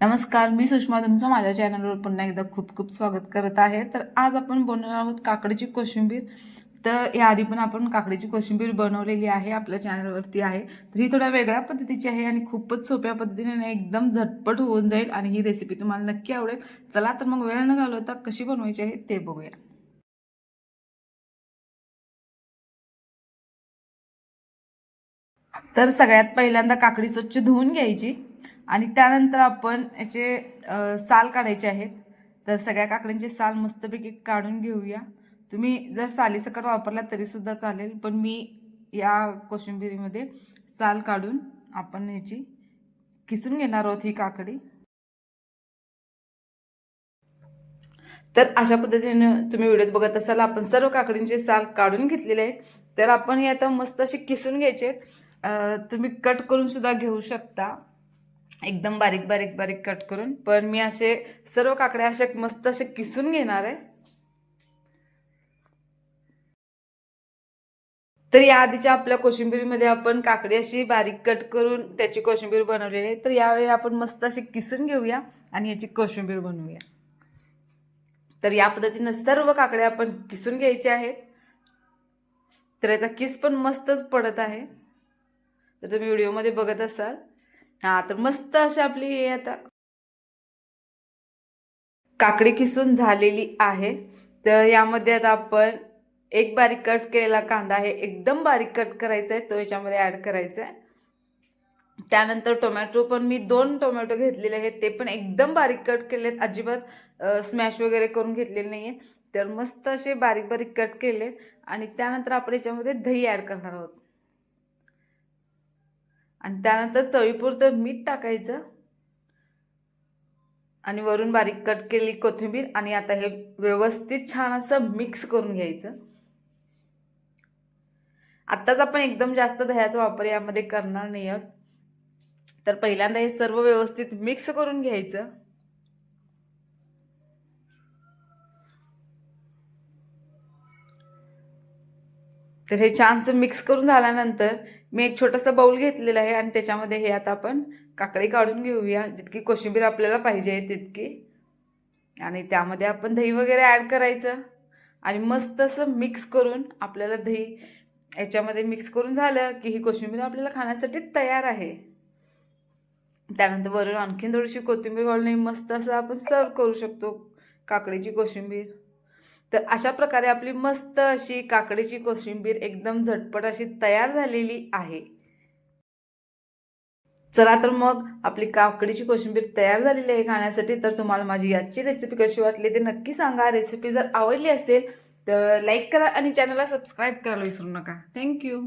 नमस्कार मी सुषमा तुमचं माझ्या चॅनलवर पुन्हा एकदा खूप खूप स्वागत करत आहे. तर आज आपण बनवणार आहोत काकडीची कोशिंबीर. तर याआधी पण आपण काकडीची कोशिंबीर बनवलेली आहे आपल्या चॅनलवरती आहे. तर ही थोड्या वेगळ्या पद्धतीची आहे आणि खूपच सोप्या पद्धतीने एकदम झटपट होऊन जाईल आणि ही रेसिपी तुम्हाला नक्की आवडेल. चला तर मग वेळ न घालवता कशी बनवायची आहे ते बघूया. तर सगळ्यात पहिल्यांदा काकडी स्वच्छ धुवून घ्यायची. आणि त्यानंतर आपण याचे साल काढायचे आहेत. तर सगळ्या काकडींचे साल मस्तपैकी काढून घेऊया. तुम्ही जर सालीसकट वापरला तरीसुद्धा चालेल पण मी या कोशिंबिरीमध्ये साल काढून आपण याची किसून घेणार आहोत ही काकडी. तर अशा पद्धतीने तुम्ही व्हिडिओत बघत असाल आपण सर्व काकडींचे साल काढून घेतलेले आहेत. तर आपण हे आता मस्त असे किसून घ्यायचे तुम्ही कट करून सुद्धा घेऊ शकता. एकदम बारीक बारीक बारीक कट करून. पण मी असे सर्व काकड्या असे मस्त असे किसून घेणार आहे. तर या आधीच्या आपल्या कोशिंबीरमध्ये आपण काकडी अशी बारीक कट करून त्याची कोशिंबीर बनवलेली आहे. तर यावेळी आपण मस्त अशी किसून घेऊया आणि याची कोशिंबीर बनवूया. तर या पद्धतीनं सर्व काकड्या आपण किसून घ्यायच्या आहेत तर याचा किस पण मस्तच पडत आहे. तर तुम्ही व्हिडिओमध्ये बघत असाल. हा तर मस्त अशी आपली हे आता. काकडी किसून झालेली आहे. तर यामध्ये आता आपण एक बारीक कट केलेला कांदा आहे एकदम बारीक कट करायचा आहे तो याच्यामध्ये ॲड करायचा आहे त्यानंतर टोमॅटो पण मी दोन टोमॅटो घेतलेले आहेत ते पण एकदम बारीक कट केलेत. अजिबात स्मॅश वगैरे करून घेतलेले नाही आहे तर मस्त असे बारीक बारीक कट केले आणि त्यानंतर आपण याच्यामध्ये दही ॲड करणार आहोत. आणि त्यानंतर चवीपुरतं मीठ टाकायचं. आणि वरून बारीक कट केली कोथिंबीर आणि आता हे व्यवस्थित छान असं मिक्स करून घ्यायचं. आत्ताच आपण एकदम जास्त दह्याचा वापर यामध्ये करणार नाही आहोत. तर पहिल्यांदा हे सर्व व्यवस्थित मिक्स करून घ्यायचं. तर हे छानसं मिक्स करून झाल्यानंतर मी एक छोटासा बाऊल घेतलेला आहे आणि त्याच्यामध्ये हे आता आपण काकडी काढून घेऊया. जितकी कोशिंबीर आपल्याला पाहिजे तितकी. आणि त्यामध्ये आपण दही वगैरे ॲड करायचं. आणि मस्त असं मिक्स करून आपल्याला दही याच्यामध्ये मिक्स करून झालं की ही कोशिंबीर आपल्याला खाण्यासाठी तयार आहे. त्यानंतर वरून आणखीन थोडीशी कोथिंबीर घालून मस्त असं आपण सर्व करू शकतो काकडीची कोशिंबीर. तर अशा प्रकारे आपली मस्त अशी काकडीची कोशिंबीर एकदम झटपट अशी तयार झालेली आहे. चला तर मग आपली काकडीची कोशिंबीर तयार झालेली आहे खाण्यासाठी. तर तुम्हाला माझी याची रेसिपी कशी वाटली ते नक्की सांगा. रेसिपी जर आवडली असेल तर लाईक करा आणि चॅनलला सबस्क्राईब करायला विसरू नका. थँक्यू